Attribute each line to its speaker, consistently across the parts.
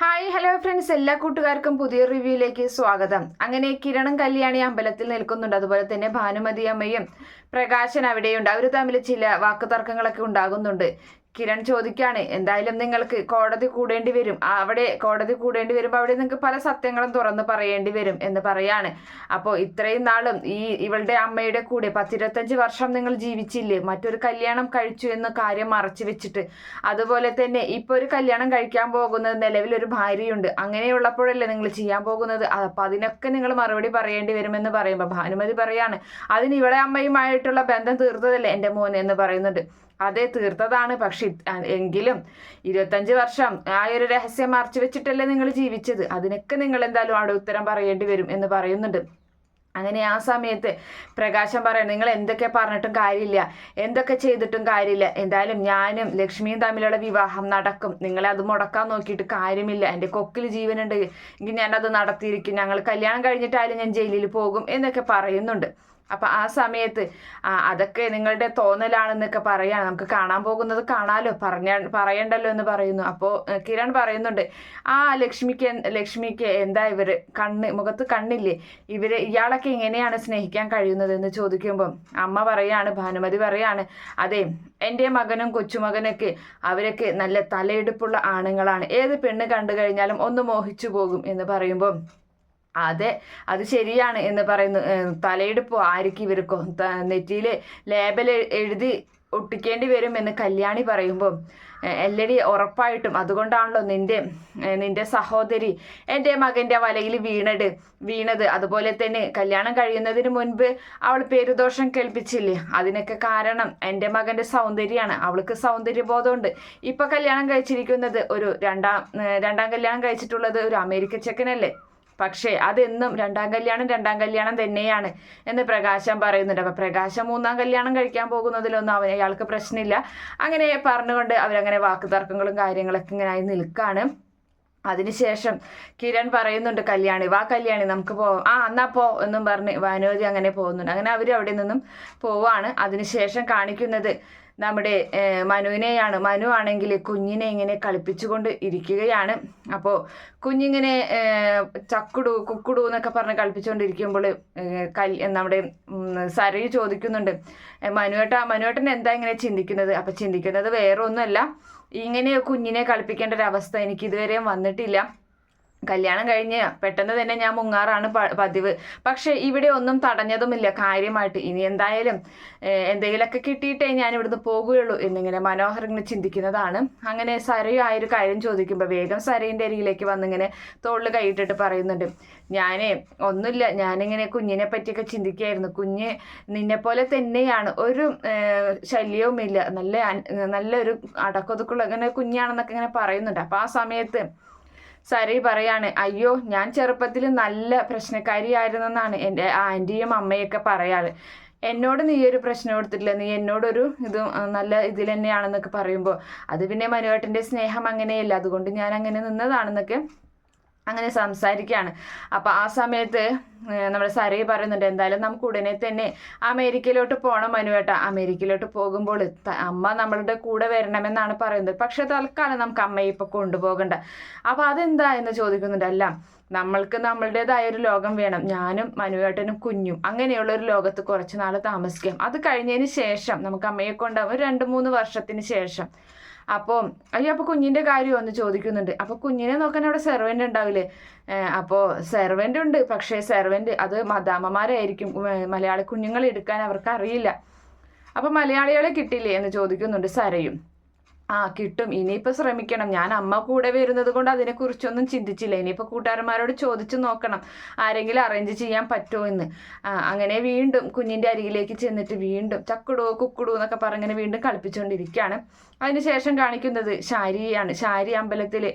Speaker 1: Hi hello friends. എല്ലാ കൂട്ടുകാർക്കും പുതിയ റിവ്യൂയിലേക്ക് സ്വാഗതം. അങ്ങനെ കിരണം കല്യാണി അമ്പലത്തിൽ നിൽക്കുന്നുണ്ട്. അതുപോലെ തന്നെ ഭാനുമതി അമ്മയും പ്രകാശൻ അവിടെയുണ്ട്. അവർ തമ്മിൽ ചില വാക്കുതർക്കങ്ങളൊക്കെ ഉണ്ടാകുന്നുണ്ട്. കിരൺ ചോദിക്കുകയാണ് എന്തായാലും നിങ്ങൾക്ക് കോടതി കൂടേണ്ടി വരും. അവിടെ കോടതി കൂടേണ്ടി വരുമ്പോൾ അവിടെ നിങ്ങൾക്ക് പല സത്യങ്ങളും തുറന്ന് പറയേണ്ടി വരും എന്ന് പറയാണ്. അപ്പോൾ ഇത്രയും നാളും ഈ ഇവളുടെ അമ്മയുടെ കൂടെ പത്തിരുപത്തഞ്ച് വർഷം നിങ്ങൾ ജീവിച്ചില്ലേ? മറ്റൊരു കല്യാണം കഴിച്ചു എന്ന കാര്യം മറച്ചു വെച്ചിട്ട്. അതുപോലെ തന്നെ ഇപ്പോൾ ഒരു കല്യാണം കഴിക്കാൻ പോകുന്നത് നിലവിൽ ഒരു ഭാര്യയുണ്ട്. അങ്ങനെയുള്ളപ്പോഴല്ലേ നിങ്ങൾ ചെയ്യാൻ പോകുന്നത്? അപ്പം അതിനൊക്കെ നിങ്ങൾ മറുപടി പറയേണ്ടി വരുമെന്ന് പറയുമ്പോൾ ഭാനുമതി പറയാണ് അതിന് ഇവളെ അമ്മയുമായിട്ടുള്ള ബന്ധം തീർത്തതല്ലേ എന്റെ മോൻ എന്ന് പറയുന്നുണ്ട്. അതെ തീർത്തതാണ്. പക്ഷെ എങ്കിലും ഇരുപത്തഞ്ച് വർഷം ആ ഒരു രഹസ്യം മറച്ചു വെച്ചിട്ടല്ലേ നിങ്ങൾ ജീവിച്ചത്. അതിനൊക്കെ നിങ്ങൾ എന്തായാലും അവിടെ ഉത്തരം പറയേണ്ടി വരും എന്ന് പറയുന്നുണ്ട്. അങ്ങനെ ആ സമയത്ത് പ്രകാശം പറയണം നിങ്ങൾ എന്തൊക്കെ പറഞ്ഞിട്ടും കാര്യമില്ല. എന്തൊക്കെ ചെയ്തിട്ടും കാര്യമില്ല. എന്തായാലും ഞാനും ലക്ഷ്മിയും തമ്മിലുള്ള വിവാഹം നടക്കും. നിങ്ങളെ അത് മുടക്കാൻ നോക്കിയിട്ട് കാര്യമില്ല. എന്റെ കൊക്കിൽ ജീവനുണ്ട്. എങ്കിൽ ഞാനത് നടത്തിയിരിക്കും. ഞങ്ങൾ കല്യാണം കഴിഞ്ഞിട്ടായാലും ഞാൻ ജയിലിൽ പോകും എന്നൊക്കെ പറയുന്നുണ്ട്. അപ്പം ആ സമയത്ത് അതൊക്കെ നിങ്ങളുടെ തോന്നലാണെന്നൊക്കെ പറയാണ്. നമുക്ക് കാണാൻ പോകുന്നത് കാണാലോ പറഞ്ഞ പറയണ്ടല്ലോ എന്ന് പറയുന്നു. അപ്പോൾ കിരൺ പറയുന്നുണ്ട് ആ ലക്ഷ്മിക്ക് ലക്ഷ്മിക്ക് എന്താ ഇവർ കണ്ണ് മുഖത്ത് കണ്ണില്ലേ? ഇവർ ഇയാളൊക്കെ എങ്ങനെയാണ് സ്നേഹിക്കാൻ കഴിയുന്നത് എന്ന് ചോദിക്കുമ്പം അമ്മ പറയാണ് ഭാനുമതി പറയാണ് അതെ എന്റെ മകനും കൊച്ചുമകനൊക്കെ അവരൊക്കെ നല്ല തലയെടുപ്പുള്ള ആണുങ്ങളാണ്. ഏത് പെണ്ണ് കണ്ടു കഴിഞ്ഞാലും ഒന്ന് മോഹിച്ചു പോകും എന്ന് പറയുമ്പം അതെ അത് ശരിയാണ് എന്ന് പറയുന്നു. തലയെടുപ്പോ ആർക്ക് ഇവർക്കോ നെറ്റിയിൽ ലേബൽ എഴുതി ഒട്ടിക്കേണ്ടി വരും എന്ന് കല്യാണി പറയുമ്പോൾ എല്ലടി ഉറപ്പായിട്ടും അതുകൊണ്ടാണല്ലോ നിന്റെ നിന്റെ സഹോദരി എന്റെ മകന്റെ വലയിൽ വീണത് വീണത്. അതുപോലെ തന്നെ കല്യാണം കഴിയുന്നതിന് മുൻപ് അവൾ പേരുദോഷം കേൾപ്പിച്ചില്ലേ? അതിനൊക്കെ കാരണം എന്റെ മകന്റെ സൗന്ദര്യമാണ്. അവൾക്ക് സൗന്ദര്യബോധമുണ്ട്. ഇപ്പം കല്യാണം കഴിച്ചിരിക്കുന്നത് ഒരു രണ്ടാം രണ്ടാം കല്യാണം കഴിച്ചിട്ടുള്ളത് ഒരു അമേരിക്ക ചെക്കനല്ലേ? പക്ഷേ അതെന്നും രണ്ടാം കല്യാണം രണ്ടാം കല്യാണം തന്നെയാണ് എന്ന് പ്രകാശം പറയുന്നുണ്ട്. അപ്പം പ്രകാശം മൂന്നാം കല്യാണം കഴിക്കാൻ പോകുന്നതിലൊന്നും അവൻ അയാൾക്ക് പ്രശ്നമില്ല. അങ്ങനെ പറഞ്ഞുകൊണ്ട് അവരങ്ങനെ വാക്കുതർക്കങ്ങളും കാര്യങ്ങളൊക്കെ ഇങ്ങനെ ആയി നിൽക്കാണ്. അതിനുശേഷം കിരൺ പറയുന്നുണ്ട് കല്യാണി വാ കല്യാണി നമുക്ക് പോവാം ആ എന്നാ പോ എന്നും പറഞ്ഞ് വാനോജി അങ്ങനെ പോകുന്നുണ്ട്. അങ്ങനെ അവർ അവിടെ നിന്നും പോവാണ്. അതിനുശേഷം കാണിക്കുന്നത് നമ്മുടെ മനുവിനെയാണ്. മനു ആണെങ്കിൽ കുഞ്ഞിനെ ഇങ്ങനെ കളിപ്പിച്ചുകൊണ്ട് ഇരിക്കുകയാണ്. അപ്പോൾ കുഞ്ഞിങ്ങനെ ചക്കുടു കുക്കുടു എന്നൊക്കെ പറഞ്ഞ് കളിപ്പിച്ചുകൊണ്ടിരിക്കുമ്പോൾ നമ്മുടെ സരയു ചോദിക്കുന്നുണ്ട് മനുവേട്ട മനുവേട്ടൻ എന്താ ഇങ്ങനെ ചിന്തിക്കുന്നത്? അപ്പം ചിന്തിക്കുന്നത് വേറെ ഒന്നുമല്ല ഇങ്ങനെ കുഞ്ഞിനെ കളിപ്പിക്കേണ്ട ഒരു അവസ്ഥ എനിക്ക് ഇതുവരെയും വന്നിട്ടില്ല. കല്യാണം കഴിഞ്ഞ് പെട്ടെന്ന് തന്നെ ഞാൻ മുങ്ങാറാണ് പതിവ്. പക്ഷെ ഇവിടെ ഒന്നും തടഞ്ഞതുമില്ല കാര്യമായിട്ട്. ഇനി എന്തായാലും എന്തെങ്കിലുമൊക്കെ കിട്ടിയിട്ടേ ഞാൻ ഇവിടുന്ന് പോകുകയുള്ളൂ എന്നിങ്ങനെ മനോഹർ ഇങ്ങനെ ചിന്തിക്കുന്നതാണ്. അങ്ങനെ സരയു ആ ഒരു കാര്യം ചോദിക്കുമ്പോൾ വേഗം സരയിന്റെ അരികിലേക്ക് വന്നിങ്ങനെ തോളിൽ കൈയിട്ടിട്ട് പറയുന്നുണ്ട് ഞാനേ ഒന്നുമില്ല. ഞാനിങ്ങനെ കുഞ്ഞിനെ പറ്റിയൊക്കെ ചിന്തിക്കുകയായിരുന്നു. കുഞ്ഞ് നിന്നെപ്പോലെ തന്നെയാണ്. ഒരു ശല്യവുമില്ല നല്ല നല്ലൊരു അടക്കൊതുക്കുള്ള അങ്ങനെ കുഞ്ഞാണെന്നൊക്കെ ഇങ്ങനെ പറയുന്നുണ്ട്. അപ്പോൾ ആ സമയത്ത് സരി പറയാണ് അയ്യോ ഞാൻ ചെറുപ്പത്തിൽ നല്ല പ്രശ്നക്കാരിയായിരുന്നെന്നാണ് എന്റെ ആന്റിയും അമ്മയൊക്കെ പറയാറ്. എന്നോട് നീ ഒരു പ്രശ്നം കൊടുത്തിട്ടില്ല. നീ എന്നോടൊരു ഇത് നല്ല ഇതിൽ തന്നെയാണെന്നൊക്കെ പറയുമ്പോൾ അത് പിന്നെ മനുവേട്ടന്റെ സ്നേഹം അങ്ങനെയല്ല. അതുകൊണ്ട് ഞാൻ അങ്ങനെ നിന്നതാണെന്നൊക്കെ അങ്ങനെ സംസാരിക്കുകയാണ്. അപ്പോൾ ആ സമയത്ത് നമ്മുടെ സരയെ പറയുന്നുണ്ട് എന്തായാലും നമുക്ക് ഉടനെ തന്നെ അമേരിക്കയിലോട്ട് പോകണം മനുവേട്ട. അമേരിക്കയിലോട്ട് പോകുമ്പോൾ അമ്മ നമ്മളുടെ കൂടെ വരണമെന്നാണ് പറയുന്നത്. പക്ഷെ തൽക്കാലം നമുക്ക് അമ്മയെ ഇപ്പോൾ കൊണ്ടുപോകണ്ട. അപ്പോൾ അതെന്താ എന്ന് ചോദിക്കുന്നുണ്ട്. അല്ല നമ്മൾക്ക് നമ്മളുടേതായ ഒരു ലോകം വേണം. ഞാനും മനുവേട്ടനും കുഞ്ഞും. അങ്ങനെയുള്ള ഒരു ലോകത്ത് കുറച്ച് നാൾ താമസിക്കാം. അത് കഴിഞ്ഞതിന് ശേഷം നമുക്ക് അമ്മയെ കൊണ്ടാവും ഒരു രണ്ട് മൂന്ന് വർഷത്തിന് ശേഷം. അപ്പോൾ അയ്യോ അപ്പോൾ കുഞ്ഞിന്റെ കാര്യം ഒന്ന് ചോദിക്കുന്നുണ്ട്. അപ്പോൾ കുഞ്ഞിനെ നോക്കാൻ അവിടെ സെർവന്റ് ഉണ്ടാവില്ലേ? അപ്പോൾ സെർവന്റ് ഉണ്ട്. പക്ഷേ സെർവന്റ് അത് മദാമ്മമാരായിരിക്കും മലയാളി കുഞ്ഞുങ്ങളെ എടുക്കാൻ അവർക്ക് അറിയില്ല. അപ്പോൾ മലയാളികളെ കിട്ടില്ലേ എന്ന് ചോദിക്കുന്നുണ്ട് സരയും. ആ കിട്ടും. ഇനിയിപ്പോൾ ശ്രമിക്കണം. ഞാൻ അമ്മ കൂടെ വരുന്നത് കൊണ്ട് അതിനെക്കുറിച്ചൊന്നും ചിന്തിച്ചില്ല. ഇനിയിപ്പോൾ കൂട്ടുകാരന്മാരോട് ചോദിച്ചു നോക്കണം. ആരെങ്കിലും അറേഞ്ച് ചെയ്യാൻ പറ്റുമോ എന്ന്. അങ്ങനെ വീണ്ടും കുഞ്ഞിന്റെ അരികിലേക്ക് ചെന്നിട്ട് വീണ്ടും ചക്കുടോ കുക്കുടോ എന്നൊക്കെ പറഞ്ഞിങ്ങനെ വീണ്ടും കളിപ്പിച്ചുകൊണ്ടിരിക്കുകയാണ് അതിനുശേഷം കാണിക്കുന്നത് ശാരിയാണ്. ശാരി അമ്പലത്തിൽ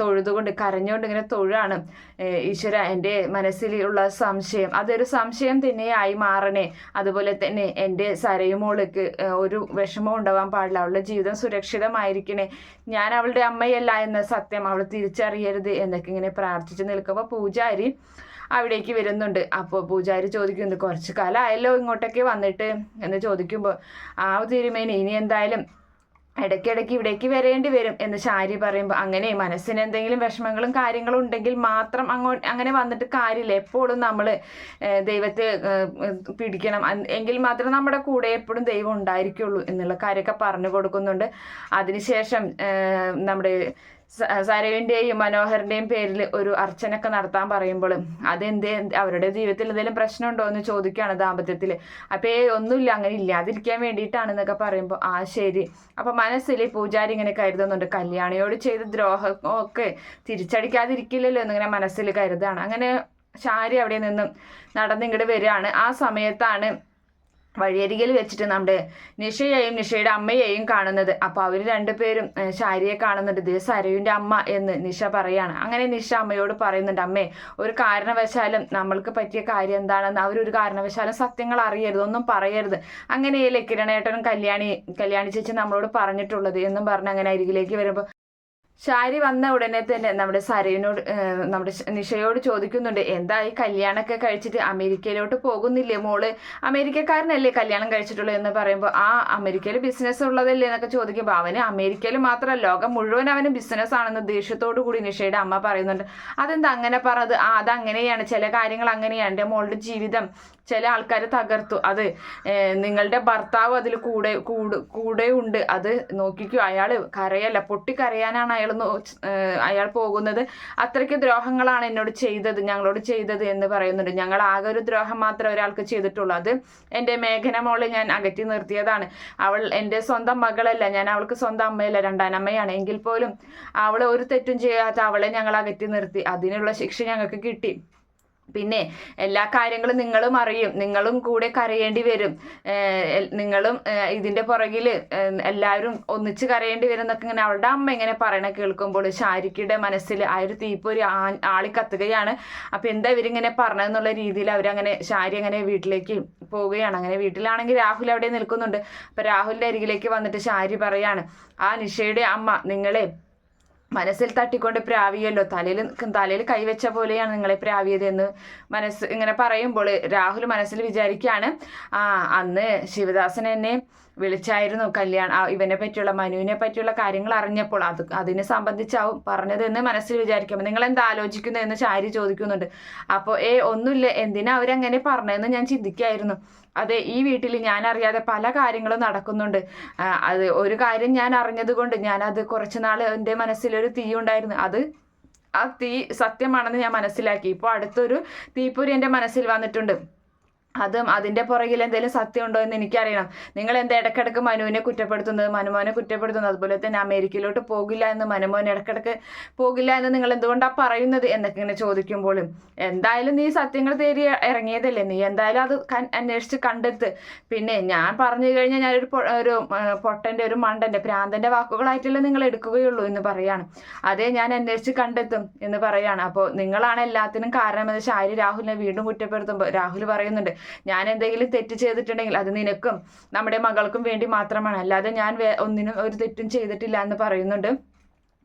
Speaker 1: തൊഴുതുകൊണ്ട് കരഞ്ഞുകൊണ്ട് ഇങ്ങനെ തൊഴാണ്. ഈശ്വര എന്റെ മനസ്സിലുള്ള സംശയം. അതൊരു സംശയം തന്നെയായി മാറണേ. അതുപോലെ തന്നെ എന്റെ സരയുമോൾക്ക് ഒരു വിഷമം ഉണ്ടാവാൻ പാടില്ല. അവളുടെ ജീവിതം സുരക്ഷിതമായിരിക്കണേ. ഞാൻ അവളുടെ അമ്മയല്ല എന്ന സത്യം അവൾ തിരിച്ചറിയരുത് എന്നൊക്കെ ഇങ്ങനെ പ്രാർത്ഥിച്ചു നിൽക്കുമ്പോൾ പൂജാരി അവിടേക്ക് വരുന്നുണ്ട്. അപ്പോൾ പൂജാരി ചോദിക്കുന്നുണ്ട് കുറച്ച് കാലമായല്ലോ ഇങ്ങോട്ടൊക്കെ വന്നിട്ട്? എന്ന് ചോദിക്കുമ്പോൾ ആ തിരുമേനി ഇനി എന്തായാലും ഇടയ്ക്കിടയ്ക്ക് ഇവിടേക്ക് വരേണ്ടി വരും എന്ന് ശാരി പറയുമ്പോൾ അങ്ങനെ മനസ്സിന് എന്തെങ്കിലും വിഷമങ്ങളും കാര്യങ്ങളും ഉണ്ടെങ്കിൽ മാത്രം അങ്ങോ അങ്ങനെ വന്നിട്ട് കാര്യമില്ല. എപ്പോഴും നമ്മൾ ദൈവത്തെ പിടിക്കണം. എങ്കിൽ മാത്രമേ നമ്മുടെ കൂടെ എപ്പോഴും ദൈവം ഉണ്ടായിരിക്കുള്ളൂ എന്നുള്ള കാര്യമൊക്കെ പറഞ്ഞു കൊടുക്കുന്നുണ്ട്. അതിനുശേഷം നമ്മുടെ സ- സരവിന്റെയും മനോഹറിന്റെയും പേരിൽ ഒരു അർച്ചനൊക്കെ നടത്താൻ പറയുമ്പോൾ അതെന്തേ അവരുടെ ജീവിതത്തിൽ എന്തെങ്കിലും പ്രശ്നമുണ്ടോ എന്ന് ചോദിക്കുകയാണ് ദാമ്പത്യത്തിൽ അപ്പോൾ ഏ ഒന്നുമില്ല അങ്ങനെ ഇല്ലാതിരിക്കാൻ വേണ്ടിയിട്ടാണെന്നൊക്കെ പറയുമ്പോൾ ആ ശരി. അപ്പം മനസ്സിൽ പൂജാരി ഇങ്ങനെ കരുതുന്നുണ്ട്. കല്യാണിയോട് ചെയ്ത ദ്രോഹം ഒക്കെ തിരിച്ചടിക്കാതിരിക്കില്ലല്ലോ എന്നിങ്ങനെ മനസ്സിൽ കരുതാണ്. അങ്ങനെ ശാരി അവിടെ നിന്നും നടന്നിങ്ങോട്ട് വരികയാണ്. ആ സമയത്താണ് വഴിയരികിൽ വെച്ചിട്ട് നമ്മുടെ നിഷയെയും നിഷയുടെ അമ്മയെയും കാണുന്നത്. അപ്പോൾ അവർ രണ്ടുപേരും ശാരിയെ കാണുന്നുണ്ട്. ഇത് സരയുവിന്റെ അമ്മ എന്ന് നിഷ പറയാണ്. അങ്ങനെ നിഷ അമ്മയോട് പറയുന്നുണ്ട് അമ്മേ ഒരു കാരണവശാലും നമ്മൾക്ക് പറ്റിയ കാര്യം എന്താണെന്ന് അവരൊരു കാരണവശാലും സത്യങ്ങൾ അറിയരുത് ഒന്നും പറയരുത്. അങ്ങനെയല്ലേ കിരണേട്ടനും കല്യാണി കല്യാണി ചേച്ചി നമ്മളോട് പറഞ്ഞിട്ടുള്ളത്? എന്നും പറഞ്ഞ് അങ്ങനെ അരികിലേക്ക് വരുമ്പോൾ ശാരി വന്ന ഉടനെ തന്നെ നമ്മുടെ സരയുനോട് നമ്മുടെ നിഷയോട് ചോദിക്കുന്നുണ്ട് എന്താ ഈ കല്യാണമൊക്കെ കഴിച്ചിട്ട് അമേരിക്കയിലോട്ട് പോകുന്നില്ലേ മോൾ? അമേരിക്കക്കാരനല്ലേ കല്യാണം കഴിച്ചിട്ടുള്ളത് എന്ന് പറയുമ്പോൾ ആ അമേരിക്കയിൽ ബിസിനസ് ഉള്ളതല്ലേ? എന്നൊക്കെ ചോദിക്കുമ്പോൾ അവന് അമേരിക്കയിൽ മാത്രമല്ല ലോകം മുഴുവൻ അവന് ബിസിനസ് ആണെന്ന് ദേഷ്യത്തോടു കൂടി നിഷയുടെ അമ്മ പറയുന്നുണ്ട്. അതെന്താ അങ്ങനെ പറഞ്ഞത് ആ അതങ്ങനെയാണ് ചില കാര്യങ്ങൾ അങ്ങനെയാണ് എന്റെ മോളുടെ ജീവിതം. ചില ആൾക്കാർ തകർത്തു. അത് നിങ്ങളുടെ ഭർത്താവ് അതിൽ കൂടെ കൂട് ഉണ്ട്. അത് നോക്കിക്കോ അയാൾ കരയല്ല. പൊട്ടിക്കരയാനാണ് അയാൾ നോ അയാൾ പോകുന്നത്. അത്രയ്ക്ക് ദ്രോഹങ്ങളാണ് എന്നോട് ചെയ്തത് ഞങ്ങളോട് ചെയ്തത് എന്ന് പറയുന്നുണ്ട്. ഞങ്ങൾ ആകെ ഒരു ദ്രോഹം മാത്രമേ ഒരാൾക്ക് ചെയ്തിട്ടുള്ളൂ. അത് എന്റെ മേഘന മോളെ ഞാൻ അകറ്റി നിർത്തിയതാണ്. അവൾ എന്റെ സ്വന്തം മകളല്ല. ഞാൻ അവൾക്ക് സ്വന്തം അമ്മയല്ല രണ്ടാനമ്മയാണ്. എങ്കിൽ പോലും അവൾ ഒരു തെറ്റും ചെയ്യാത്ത അവളെ ഞങ്ങൾ അകറ്റി നിർത്തി. അതിനുള്ള ശിക്ഷ ഞങ്ങൾക്ക് കിട്ടി. പിന്നെ എല്ലാ കാര്യങ്ങളും നിങ്ങളും അറിയും. നിങ്ങളും കൂടെ കരയേണ്ടി വരും. നിങ്ങളും ഇതിന്റെ പുറകിൽ എല്ലാവരും ഒന്നിച്ച് കരയേണ്ടി വരും എന്നൊക്കെ ഇങ്ങനെ അവളുടെ അമ്മ ഇങ്ങനെ പറയണ കേൾക്കുമ്പോൾ ഷാരിക്കയുടെ മനസ്സിൽ ആ ഒരു തീപ്പൊരു ആളി കത്തുകയാണ്. അപ്പൊ എന്താ ഇവരിങ്ങനെ പറഞ്ഞതെന്നുള്ള രീതിയിൽ അവരങ്ങനെ ഷാരി അങ്ങനെ വീട്ടിലേക്ക് പോവുകയാണ്. അങ്ങനെ വീട്ടിലാണെങ്കിൽ രാഹുൽ അവിടെ നിൽക്കുന്നുണ്ട്. അപ്പൊ രാഹുലിന്റെ അരികിലേക്ക് വന്നിട്ട് ഷാരി പറയാണ് ആ നിഷയുടെ അമ്മ നിങ്ങളെ മനസ്സിൽ തട്ടിക്കൊണ്ട് പ്രാവിയല്ലോ. തലയിൽ തലയിൽ കൈവച്ച പോലെയാണ് നിങ്ങളെ പ്രാവിയതെന്ന് മനസ്സ് ഇങ്ങനെ പറയുമ്പോൾ രാഹുൽ മനസ്സിൽ വിചാരിക്കുകയാണ് ആ അന്ന് ശിവദാസൻ എന്നെ വിളിച്ചായിരുന്നു കല്യാണം ആ ഇവനെ പറ്റിയുള്ള മനുവിനെ പറ്റിയുള്ള കാര്യങ്ങൾ അറിഞ്ഞപ്പോൾ അത് അതിനെ സംബന്ധിച്ചാവും പറഞ്ഞതെന്ന് മനസ്സിൽ വിചാരിക്കുമ്പോൾ നിങ്ങൾ എന്താ ആലോചിക്കുന്നു എന്ന് ചാരി ചോദിക്കുന്നുണ്ട്. അപ്പോൾ ഏ ഒന്നുമില്ല. എന്തിനാ അവരങ്ങനെ പറഞ്ഞതെന്ന് ഞാൻ ചിന്തിക്കായിരുന്നു. അതെ ഈ വീട്ടിൽ ഞാൻ അറിയാതെ പല കാര്യങ്ങളും നടക്കുന്നുണ്ട്. അത് ഒരു കാര്യം ഞാൻ അറിഞ്ഞത് കൊണ്ട് ഞാൻ അത് കുറച്ച് നാൾ എന്റെ മനസ്സിലൊരു തീ ഉണ്ടായിരുന്നു. അത് ആ തീ സത്യമാണെന്ന് ഞാൻ മനസ്സിലാക്കി. ഇപ്പോൾ അടുത്തൊരു തീപ്പൊരി എന്റെ മനസ്സിൽ വന്നിട്ടുണ്ട്. അതും അതിന്റെ പുറകിൽ എന്തെങ്കിലും സത്യമുണ്ടോ എന്ന് എനിക്കറിയണം. നിങ്ങൾ എന്താ ഇടക്കിടക്ക് മനുവിനെ കുറ്റപ്പെടുത്തുന്നത്? മനുമോനെ കുറ്റപ്പെടുത്തുന്നത്? അതുപോലെ തന്നെ അമേരിക്കയിലോട്ട് പോകില്ല എന്ന് മനുമോൻ ഇടക്കിടക്ക് പോകില്ല എന്ന് നിങ്ങൾ എന്തുകൊണ്ടാണ് പറയുന്നത്? എന്നൊക്കെ ഇങ്ങനെ ചോദിക്കുമ്പോഴും എന്തായാലും നീ സത്യങ്ങൾ തേടി ഇറങ്ങിയതല്ലേ? നീ എന്തായാലും അത് അന്വേഷിച്ച് കണ്ടെത്ത്. പിന്നെ ഞാൻ പറഞ്ഞു കഴിഞ്ഞാൽ ഞാനൊരു ഒരു പൊട്ടന്റെ ഒരു മണ്ടന്റെ പ്രാന്തന്റെ വാക്കുകളായിട്ടല്ലേ നിങ്ങൾ എടുക്കുകയുള്ളൂ എന്ന് പറയാണ്. അതേ ഞാൻ അന്വേഷിച്ച് കണ്ടെത്തും എന്ന് പറയാണ്. അപ്പോൾ നിങ്ങളാണ് എല്ലാത്തിനും കാരണമെന്ന് ശാരി രാഹുലിനെ വീണ്ടും കുറ്റപ്പെടുത്തുമ്പോൾ രാഹുൽ പറയുന്നുണ്ട് ഞാൻ എന്തെങ്കിലും തെറ്റ് ചെയ്തിട്ടുണ്ടെങ്കിൽ അത് നിനക്കും നമ്മുടെ മകൾക്കും വേണ്ടി മാത്രമാണ്. അല്ലാതെ ഞാൻ ഒന്നിനും ഒരു തെറ്റും ചെയ്തിട്ടില്ല എന്ന് പറയുന്നുണ്ട്.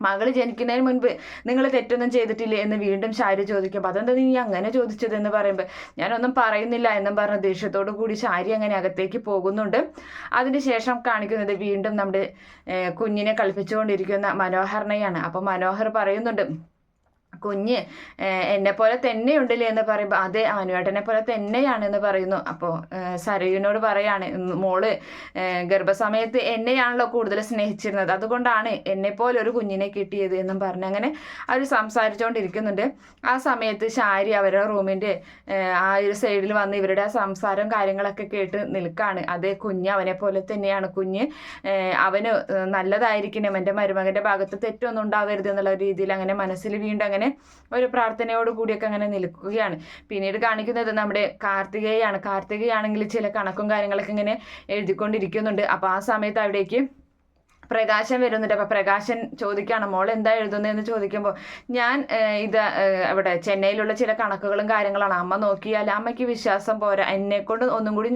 Speaker 1: മകൾ ജനിക്കുന്നതിന് മുൻപ് നിങ്ങൾ തെറ്റൊന്നും ചെയ്തിട്ടില്ലേ? എന്ന് വീണ്ടും ശാരി ചോദിക്കുമ്പോൾ അതെന്താ നീ അങ്ങനെ ചോദിച്ചത് എന്ന് പറയുമ്പോൾ ഞാനൊന്നും പറയുന്നില്ല എന്നും പറഞ്ഞ ദേഷ്യത്തോടു കൂടി ശാരി അങ്ങനെ അകത്തേക്ക് പോകുന്നുണ്ട്. അതിനുശേഷം കാണിക്കുന്നത് വീണ്ടും നമ്മുടെ കുഞ്ഞിനെ കളിപ്പിച്ചുകൊണ്ടിരിക്കുന്ന മനോഹറിനെയാണ് അപ്പോൾ മനോഹർ പറയുന്നുണ്ട് കുഞ്ഞ് എന്നെ പോലെ തന്നെ ഉണ്ടല്ലേ എന്ന് പറയുമ്പോൾ അതെ അനുവേട്ടനെ പോലെ തന്നെയാണ് എന്ന് പറയുന്നു. അപ്പോൾ സരയുവിനോട് പറയാണ് മോൾ ഗർഭസമയത്ത് എന്നെയാണല്ലോ കൂടുതൽ സ്നേഹിച്ചിരുന്നത്. അതുകൊണ്ടാണ് എന്നെ പോലെ ഒരു കുഞ്ഞിനെ കിട്ടിയത് എന്നും പറഞ്ഞ് അങ്ങനെ അവർ സംസാരിച്ചുകൊണ്ടിരിക്കുന്നുണ്ട് ആ സമയത്ത് ശാരി അവരുടെ റൂമിന്റെ ആ ഒരു സൈഡിൽ വന്ന് ഇവരുടെ ആ സംസാരം കാര്യങ്ങളൊക്കെ കേട്ട് നിൽക്കാണ്. അതേ കുഞ്ഞ് അവനെ പോലെ തന്നെയാണ്. കുഞ്ഞ് അവന് നല്ലതായിരിക്കണം. എന്റെ മരുമകന്റെ ഭാഗത്ത് തെറ്റൊന്നും ഉണ്ടാവരുത് എന്നുള്ള രീതിയിൽ അങ്ങനെ മനസ്സിൽ വീണ്ടും അങ്ങനെ ഒരു പ്രാർത്ഥനയോട് കൂടിയൊക്കെ അങ്ങനെ നിൽക്കുകയാണ്. പിന്നീട് കാണിക്കുന്നത് നമ്മുടെ കാർത്തികയാണ്. കാർത്തികയാണെങ്കിൽ ചില കണക്കും കാര്യങ്ങളൊക്കെ ഇങ്ങനെ എഴുതിക്കൊണ്ടിരിക്കുന്നുണ്ട്. അപ്പോൾ ആ സമയത്ത് അവിടേക്ക് പ്രകാശൻ വരുന്നുണ്ട്. അപ്പോൾ പ്രകാശൻ ചോദിക്കുകയാണ് മോൾ എന്താ എഴുതുന്നതെന്ന് ചോദിക്കുമ്പോൾ ഞാൻ ഇത് ഇവിടെ ചെന്നൈയിലുള്ള ചില കണക്കുകളും കാര്യങ്ങളാണ്. അമ്മ നോക്കിയാൽ അമ്മയ്ക്ക് വിശ്വാസം പോരാ. എന്നെ കൊണ്ട് ഒന്നും കൂടി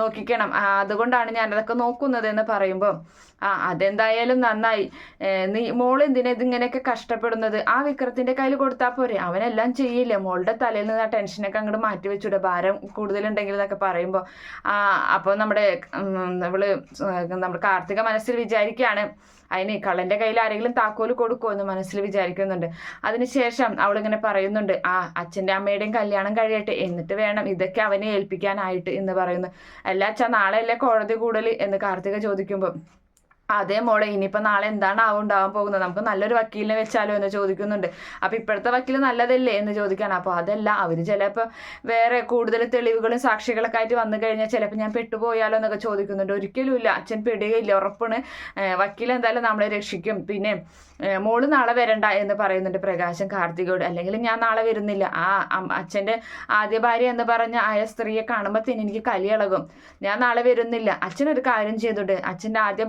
Speaker 1: നോക്കിക്കണം. അതുകൊണ്ടാണ് ഞാൻ അതൊക്കെ നോക്കുന്നത് എന്ന് പറയുമ്പോൾ ആ അതെന്തായാലും നന്നായി. നീ മോൾ എന്തിനാ ഇതിങ്ങനെയൊക്കെ കഷ്ടപ്പെടുന്നത്? ആ വിക്രത്തിന്റെ കയ്യിൽ കൊടുത്താൽ പോരെ. അവനെല്ലാം ചെയ്യില്ലേ? മോളുടെ തലയിൽ നിന്ന് ആ ടെൻഷനൊക്കെ അങ്ങോട്ട് മാറ്റി വെച്ചൂടെ. ഭാരം കൂടുതലുണ്ടെങ്കിൽ എന്നൊക്കെ പറയുമ്പോൾ ആ അപ്പോൾ നമ്മുടെ നമ്മൾ നമ്മുടെ കാർത്തിക മനസ്സിൽ വിചാരിക്കുകയാണ് അതിന് കള്ളന്റെ കയ്യിൽ ആരെങ്കിലും താക്കോൽ കൊടുക്കുമോ എന്ന് മനസ്സിൽ വിചാരിക്കുന്നുണ്ട്. അതിനുശേഷം അവളിങ്ങനെ പറയുന്നുണ്ട് ആ അച്ഛന്റെ അമ്മയുടെയും കല്യാണം കഴിയട്ടെ. എന്നിട്ട് വേണം ഇതൊക്കെ അവനെ ഏൽപ്പിക്കാനായിട്ട് എന്ന് പറയുന്നു. അല്ല അച്ഛാ നാളെ അല്ലേ കോടതി കൂടൽ എന്ന് കാർത്തിക ചോദിക്കുമ്പോൾ അതേ മോളെ ഇനിയിപ്പോൾ നാളെ എന്താണ് ആവും ഉണ്ടാവാൻ പോകുന്നത്? നമുക്ക് നല്ലൊരു വക്കീലിനെ വെച്ചാലോ എന്ന് ചോദിക്കുന്നുണ്ട്. അപ്പോൾ ഇപ്പോഴത്തെ വക്കീൽ നല്ലതല്ലേ എന്ന് ചോദിക്കാൻ അപ്പോൾ അതല്ല അവർ ചിലപ്പോൾ വേറെ കൂടുതൽ തെളിവുകളും സാക്ഷികളൊക്കെ ആയിട്ട് വന്നു കഴിഞ്ഞാൽ ചിലപ്പോൾ ഞാൻ പെട്ടുപോയാലോ എന്നൊക്കെ ചോദിക്കുന്നുണ്ട്. ഒരിക്കലും ഇല്ല. അച്ഛൻ പെടുകയില്ല ഉറപ്പാണ്. വക്കീൽ എന്തായാലും നമ്മളെ രക്ഷിക്കും. പിന്നെ മോൾ നാളെ വരണ്ട എന്ന് പറയുന്നുണ്ട് പ്രകാശം കാർത്തികയോട്. അല്ലെങ്കിൽ ഞാൻ നാളെ വരുന്നില്ല. ആ അച്ഛന്റെ ആദ്യ ഭാര്യ എന്ന് പറഞ്ഞ ആയ സ്ത്രീയെ കാണുമ്പോൾ തന്നെ എനിക്ക് കലിയിളകും ഞാൻ നാളെ വരുന്നില്ല. അച്ഛനൊരു കാര്യം ചെയ്തോട്ടെ അച്ഛന്റെ ആദ്യ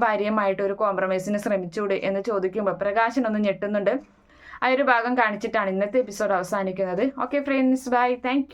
Speaker 1: ഭാര്യയുമായിട്ട് ഒരു കോംപ്രമൈസിന് ശ്രമിച്ചൂടെ എന്ന് ചോദിക്കുമ്പോൾ പ്രകാശൻ ഒന്ന് ഞെട്ടുന്നുണ്ട്. ആ ഒരു ഭാഗം കാണിച്ചിട്ടാണ് ഇന്നത്തെ എപ്പിസോഡ് അവസാനിക്കുന്നത്. Okay friends bye thank